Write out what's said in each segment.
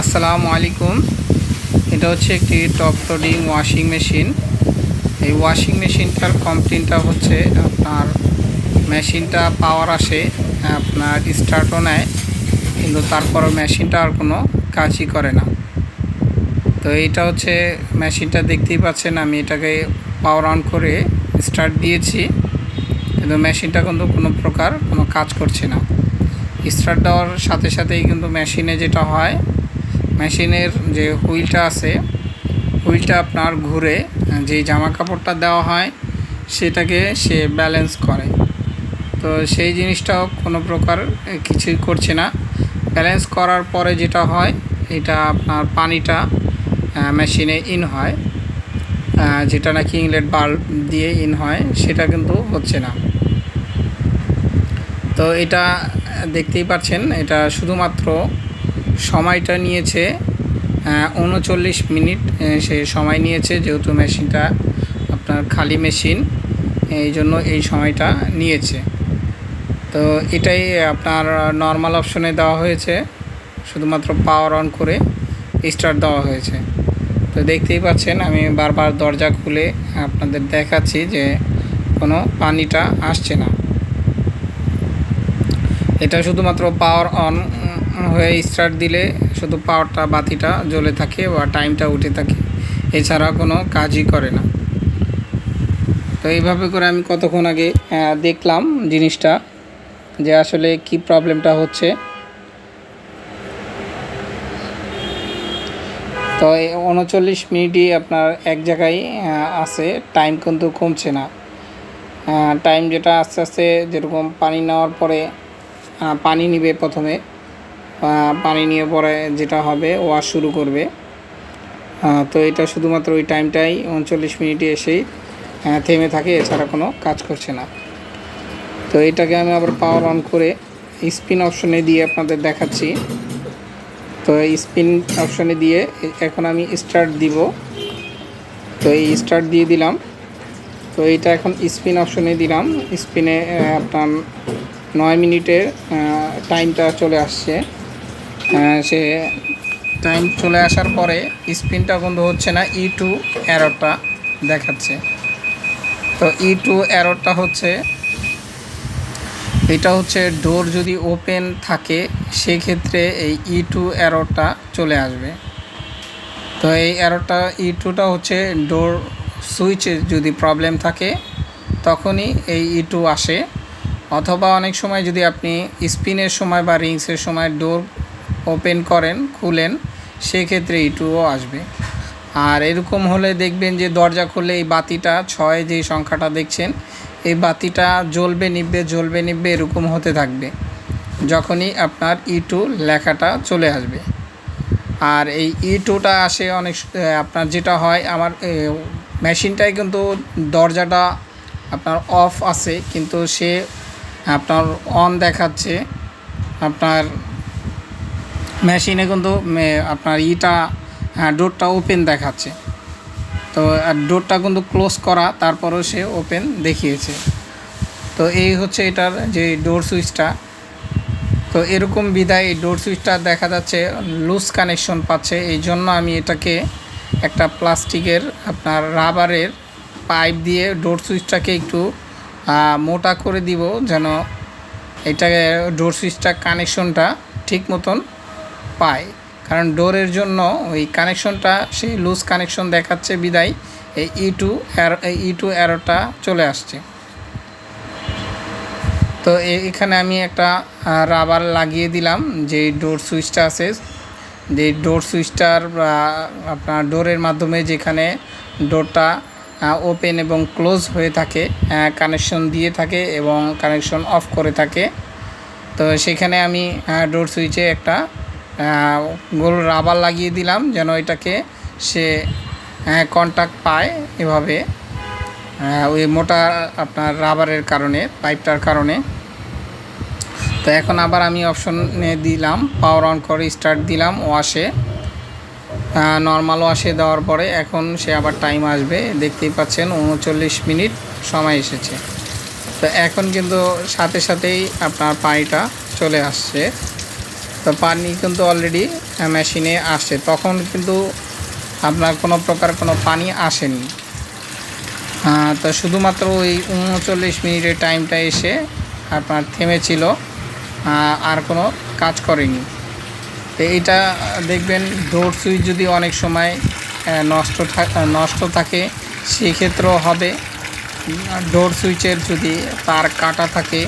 আসসালামু আলাইকুম। এটা হচ্ছে একটি টপ লোডিং ওয়াশিং মেশিন। এই ওয়াশিং মেশিনটার কমপ্লেনটা হচ্ছে আপনার মেশিনটা পাওয়ার আসে, আপনার স্টার্টও নেয়, কিন্তু তারপরও মেশিনটা আর কোনো কাজই করে না। তো এইটা হচ্ছে মেশিনটা দেখতেই পাচ্ছেন, আমি এটাকে পাওয়ার অন করে স্টার্ট দিয়েছি। কিন্তু মেশিনটা কিন্তু কোনো প্রকার কোনো কাজ করছে না। স্টার্ট দেওয়ার সাথে সাথেই কিন্তু মেশিনে যেটা হয় মেশিনের যে হুইলটা আছে, হুইলটা আপনার ঘুরে যে জামা কাপড়টা দেওয়া হয়, সেটাকে সে ব্যালেন্স করে। তো সেই জিনিসটাও কোনো প্রকার কিছুই করছে না। ব্যালেন্স করার পরে যেটা হয়, এটা আপনার পানিটা মেশিনে ইন হয়। যেটা নাকি ইংলেট বাল্ব দিয়ে ইন হয়, সেটা কিন্তু হচ্ছে না। তো এটা দেখতেই পাচ্ছেন, এটা শুধুমাত্র সময়টা নিয়েছে উনচল্লিশ মিনিট সে সময় নিয়েছে যেহেতু মেশিনটা আপনার খালি মেশিন, এই জন্য এই সময়টা নিয়েছে। তো এটাই আপনার নর্মাল অপশনে দেওয়া হয়েছে, শুধুমাত্র পাওয়ার অন করে স্টার্ট দেওয়া হয়েছে। তো দেখতেই পাচ্ছেন, আমি বারবার দরজা খুলে আপনাদের দেখাচ্ছি যে কোনো পানিটা আসছে না। এটা শুধুমাত্র পাওয়ার অন হয়ে স্টার্ট দিলে শুধু পাওয়ারটা বাতিটা জ্বলে থাকে বা টাইমটা উঠে থাকে। এছাড়া কোনো কাজই করে না। তো এইভাবে করে আমি কতক্ষণ আগে দেখলাম জিনিসটা যে আসলে কি প্রবলেমটা হচ্ছে। তো উনচল্লিশ মিনিটই আপনার এক জায়গায় আছে। টাইম কিন্তু কমছে না। টাইম যেটা আস্তে আস্তে যেরকম পানি নেওয়ার পরে পানি নিবে প্রথমে। পানি নিয়ে পরে যেটা হবে ওয়াশ শুরু করবে। তো এটা শুধুমাত্র ওই টাইমটাই উনচল্লিশ মিনিটে এসেই থেমে থাকে, এছাড়া কোনো কাজ করছে না। তো এটাকে আমি আবার পাওয়ার অন করে স্পিন অপশনে দিয়ে আপনাদের দেখাচ্ছি। তো স্পিন অপশনে দিয়ে এখন আমি স্টার্ট দিব। তো এই স্টার্ট দিয়ে দিলাম। তো এইটা এখন স্পিন অপশনে দিলাম। স্পিনে আপনার নয় মিনিটের টাইমটা চলে আসছে। সে টাইম চলে আসার পরে স্পিনটা কিন্তু হচ্ছে না ই টু অ্যারোটা দেখাচ্ছে। তো ই টু অ্যারোটা হচ্ছে, এটা হচ্ছে ডোর যদি ওপেন থাকে, সেক্ষেত্রে এই ই টু অ্যারোটা চলে আসবে। তো এই অ্যারোটা ই টুটা হচ্ছে ডোর সুইচে যদি প্রবলেম থাকে, তখনই এই ই টু আসে। অথবা অনেক সময় যদি আপনি স্পিনের সময় বা রিংসের সময় ডোর ওপেন করেন খুলেন সেক্ষেত্রে ই টুও আসবে। আর এরকম হলে দেখবেন যে দরজা খুলে এই বাতিটা ছয় যে সংখ্যাটা দেখছেন এই বাতিটা জ্বলবে নিববে জ্বলবে নিববে এরকম হতে থাকবে। যখনই আপনার ই টু লেখাটা চলে আসবে। আর এই ই টুটা আসে অনেক আপনার যেটা হয় আমার এ, মেশিনটাই কিন্তু দরজাটা আপনার অফ আছে কিন্তু সে আপনার অন দেখাচ্ছে আপনার মেশিনে কিন্তু আপনার ইটা ডোরটা ওপেন দেখাচ্ছে। তো ডোরটা কিন্তু ক্লোজ করা, তারপরেও সে ওপেন দেখিয়েছে। তো এই হচ্ছে এটার যে ডোর সুইচটা তো এরকম বিদায় এই ডোর সুইচটা দেখা যাচ্ছে লুজ কানেকশন পাচ্ছে। এই জন্য আমি এটাকে একটা প্লাস্টিকের, আপনার রাবারের পাইপ দিয়ে ডোর সুইচটাকে একটু মোটা করে দিব যেন এটাকে ডোর সুইচটা কানেকশনটা ঠিক মতন পায়। কারণ ডোরের জন্য ওই কানেকশনটা, সেই লুজ কানেকশন দেখাচ্ছে বিদায়, এই ই টু ই টু অ্যারোটা চলে আসছে। তো এখানে আমি একটা রাবার লাগিয়ে দিলাম যে ডোর সুইচটা আছে যে ডোর সুইচটার আপনার ডোরের মাধ্যমে যেখানে ডোরটা ওপেন এবং ক্লোজ হয়ে থাকে কানেকশন দিয়ে থাকে এবং কানেকশন অফ করে থাকে। তো সেখানে আমি ডোর সুইচে একটা গোল রাবার লাগিয়ে দিলাম যেন এটাকে সে কন্টাক্ট পায় এভাবে। ওই মোটা আপনার রাবারের কারণে পাইপটার কারণে। তো এখন আবার আমি অপশনে দিলাম পাওয়ার অন করে স্টার্ট দিলাম ওয়াশে নর্মাল ওয়াশে দেওয়ার পরে এখন সে আবার টাইম আসবে। দেখতেই পাচ্ছেন উনচল্লিশ মিনিট সময় এসেছে। তো এখন কিন্তু সাথে সাথেই আপনার পানিটা চলে আসছে। তো পানি কিন্তু অলরেডি মেশিনে আসে তখন কিন্তু আপনার কোনো প্রকার কোনো পানি আসেনি। তো শুধুমাত্র ওই উনচল্লিশ মিনিটের টাইমটা এসে আপনার থেমেছিল আর কোনো কাজ করেনি। তো এইটা দেখবেন ডোর সুইচ যদি অনেক সময় নষ্ট নষ্ট থাকে, সেক্ষেত্রেও হবে। ডোর সুইচের যদি তার কাটা থাকে,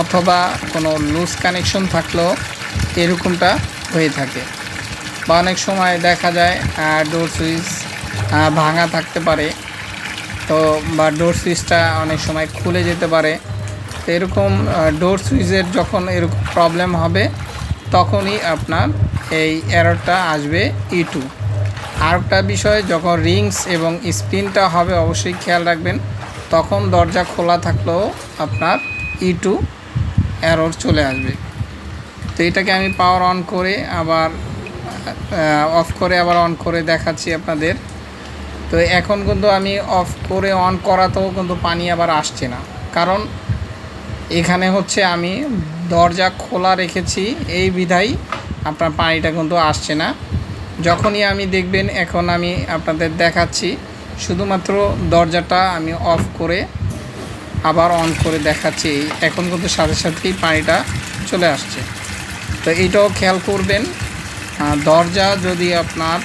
অথবা কোনো লুজ কানেকশন থাকলেও এরকমটা হয়ে থাকে। বা অনেক সময় দেখা যায় ডোর সুইচ ভাঙা থাকতে পারে। তো, বা ডোর সুইচটা অনেক সময় খুলে যেতে পারে। তো এরকম ডোর সুইচের যখন এরকম প্রবলেম হবে, তখনই আপনার এই এররটা আসবে ই টু আরেকটা বিষয়, যখন রিংস এবং স্পিনটা হবে, অবশ্যই খেয়াল রাখবেন, তখন দরজা খোলা থাকলেও আপনার ই টু এরর চলে আসবে। তো এটাকে আমি পাওয়ার অন করে আবার অফ করে আবার অন করে দেখাচ্ছি আপনাদের। তো এখন কিন্তু আমি অফ করে অন করাতেও কিন্তু পানি আবার আসছে না। কারণ এখানে হচ্ছে আমি দরজা খোলা রেখেছি, এই বিধাই আপনার পানিটা কিন্তু আসছে না। যখনই আমি দেখবেন এখন আমি আপনাদের দেখাচ্ছি, শুধুমাত্র দরজাটা আমি অফ করে আবার অন করে দেখাচ্ছি। এখন কিন্তু সাথে সাথেই পানিটা চলে আসছে। তো এটাও খেয়াল করবেন। দরজা যদি আপনার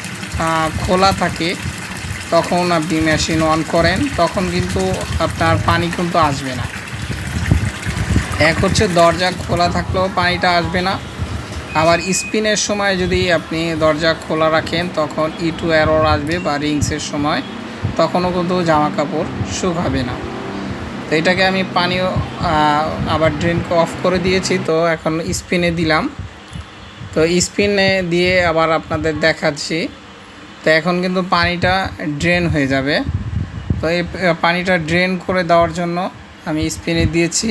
খোলা থাকে, তখন আপনি মেশিন অন করেন, তখন কিন্তু আপনার পানি কিন্তু আসবে না। এক হচ্ছে দরজা খোলা থাকলেও পানিটা আসবে না। আবার স্পিনের সময় যদি আপনি দরজা খোলা রাখেন, তখন ই টু অ্যারোর আসবে বা রিংসের সময়, তখনও কিন্তু জামা কাপড় শুকাবে না। তো এটাকে আমি পানিও আবার ড্রেনকে অফ করে দিয়েছি, তো এখন স্পিনে দিলাম। তো স্পিনে দিয়ে আবার আপনাদের দেখাচ্ছি। তো এখন কিন্তু পানিটা ড্রেন হয়ে যাবে। তো এই পানিটা ড্রেন করে দেওয়ার জন্য আমি স্পিনে দিয়েছি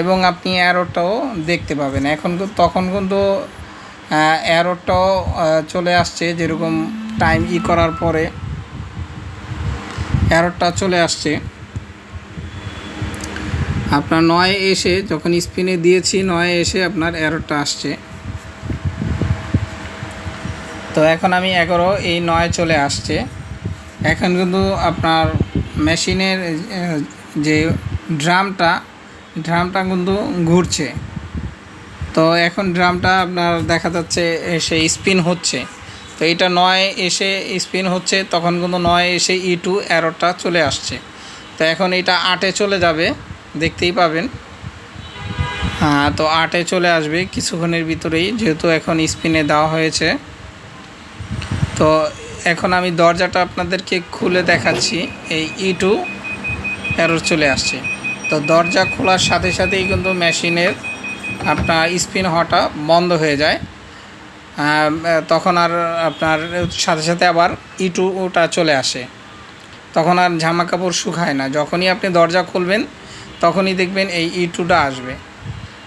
এবং আপনি অ্যারোটাও দেখতে পাবেন। এখন তখন কিন্তু অ্যারোটাও চলে আসছে যেরকম টাইম ই করার পরে। অ্যারোটা চলে আসছে। আপনার নয় এসে, যখন স্পিনে দিয়েছি, নয় এসে আপনার এরোটা আসছে। তো এখন আমি এগারো, এই নয় চলে আসছে। এখন কিন্তু আপনার মেশিনের যে ড্রামটা ড্রামটা কিন্তু ঘুরছে। তো এখন ড্রামটা আপনার দেখা যাচ্ছে এসে স্পিন হচ্ছে। তো এটা নয় এসে স্পিন হচ্ছে, তখন কিন্তু নয় এসে ই টু অ্যারোটা চলে আসছে। তো এখন এটা আটে চলে যাবে, দেখতেই পাবেন। হ্যাঁ তো আটে চলে আসবে, কিছুক্ষণের ভিতরেই, যেহেতু এখন স্পিনে দেওয়া হয়েছে। তো এখন আমি দরজাটা আপনাদেরকে খুলে দেখাচ্ছি। এই ই টু এরর চলে আসছে। তো দরজা খোলার সাথে সাথেই কিন্তু মেশিনের আপনার স্পিন হওয়াটা বন্ধ হয়ে যায়। তখন আর আপনার সাথে সাথে আবার ই টুটা চলে আসে। তখন আর জামা কাপড় শুকায় না। যখনই আপনি দরজা খুলবেন, তখনই দেখবেন এই ই টুটা আসবে।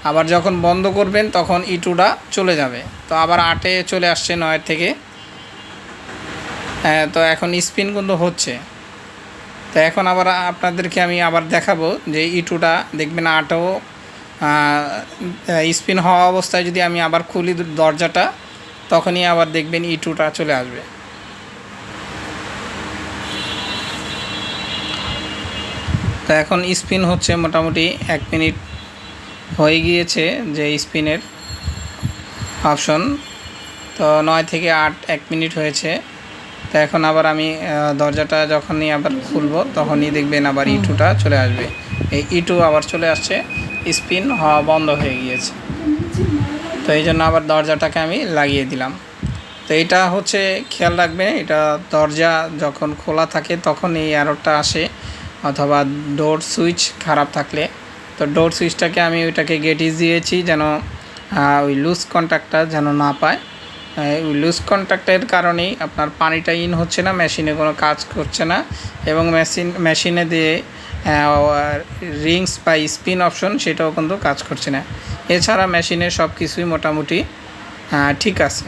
আবার যখন বন্ধ করবেন, তখন ই টুটা চলে যাবে। তো আবার আটে চলে আসছে নয়ের থেকে। তো এখন স্পিন কিন্তু হচ্ছে। তো এখন আবার আপনাদেরকে আমি আবার দেখাবো যে ই টুটা দেখবেন আটেও স্পিন হওয়া অবস্থায় যদি আমি আবার খুলি দরজাটা, তখনই আবার দেখবেন ই টুটা চলে আসবে। তো এখন স্পিন হচ্ছে মোটামুটি এক মিনিট হয়ে গিয়েছে যে স্পিনের অপশন। তো নয় থেকে আট এক মিনিট হয়েছে। তো এখন আবার আমি দরজাটা যখনই আবার খুলবো তখনই দেখবেন আবার ইটুটা চলে আসবে। এই ইটু আবার চলে আসছে স্পিন হওয়া বন্ধ হয়ে গিয়েছে। তো এই জন্য আবার দরজাটাকে আমি লাগিয়ে দিলাম। তো এটা হচ্ছে খেয়াল রাখবে এটা দরজা যখন খোলা থাকে তখন এই অ্যারোটা আসে অথবা ডোর সুইচ খারাপ থাকলে। তো ডোর সুইচটাকে আমি ওইটাকে গেটিস দিয়েছি যেন ওই লুজ কন্ট্যাক্টটা যেন না পায়। লুজ কন্ট্যাক্টের কারণেই আপনার পানিটা ইন হচ্ছে না মেশিনে কোনো কাজ করছে না। এবং মেশিন মেশিনে দিয়ে রিংস বা স্পিন অপশন সেটাও কিন্তু কাজ করছে না। এছাড়া মেশিনে সব কিছুই মোটামুটি ঠিক আছে।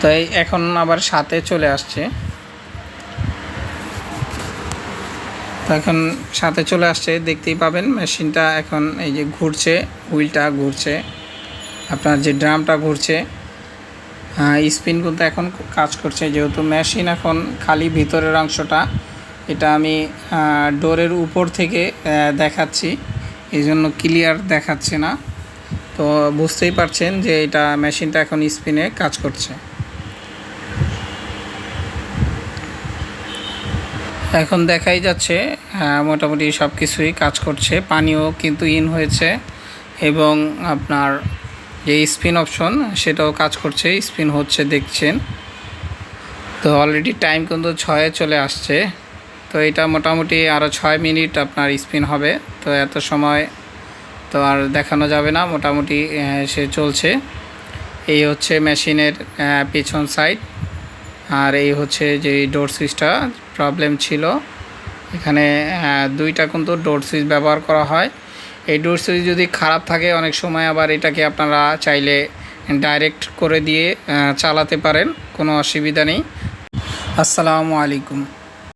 তো এখন আবার সাথে চলে আসছে। তো এখন সাথে চলে আসছে, দেখতেই পাবেন মেশিনটা এখন এই যে ঘুরছে হুইলটা ঘুরছে। আপনার যে ড্রামটা ঘুরছে স্পিন কিন্তু এখন কাজ করছে। যেহেতু মেশিন এখন খালি ভিতরের অংশটা, এটা আমি ডোরের উপর থেকে দেখাচ্ছি। এই জন্য ক্লিয়ার দেখাচ্ছে না। তো বুঝতেই পারছেন যে এটা মেশিনটা এখন স্পিনে কাজ করছে। এখন দেখাই যাচ্ছে মোটামুটি সব কিছুই কাজ করছে। পানিও কিন্তু ইন হয়েছে এবং আপনার যে স্পিন অপশন সেটাও কাজ করছে। স্পিন হচ্ছে, দেখছেন। তো অলরেডি টাইম কিন্তু ছয়ে চলে আসছে। তো এটা মোটামুটি আরও ছয় মিনিট আপনার স্পিন হবে। তো এত সময় তো আর দেখানো যাবে না। মোটামুটি সে চলছে। এই হচ্ছে মেশিনের পেছন সাইড আর এই হচ্ছে যে ডোর সুইচটা প্রবলেম ছিল। এখানে দুইটা কিন্তু ডোর সুইচ ব্যবহার করা হয়। এই ডোর সুইচ যদি খারাপ থাকে, অনেক সময় আবার এটাকে আপনারা চাইলে ডাইরেক্ট করে দিয়ে চালাতে পারেন, কোনো অসুবিধা নেই। আসসালামু আলাইকুম।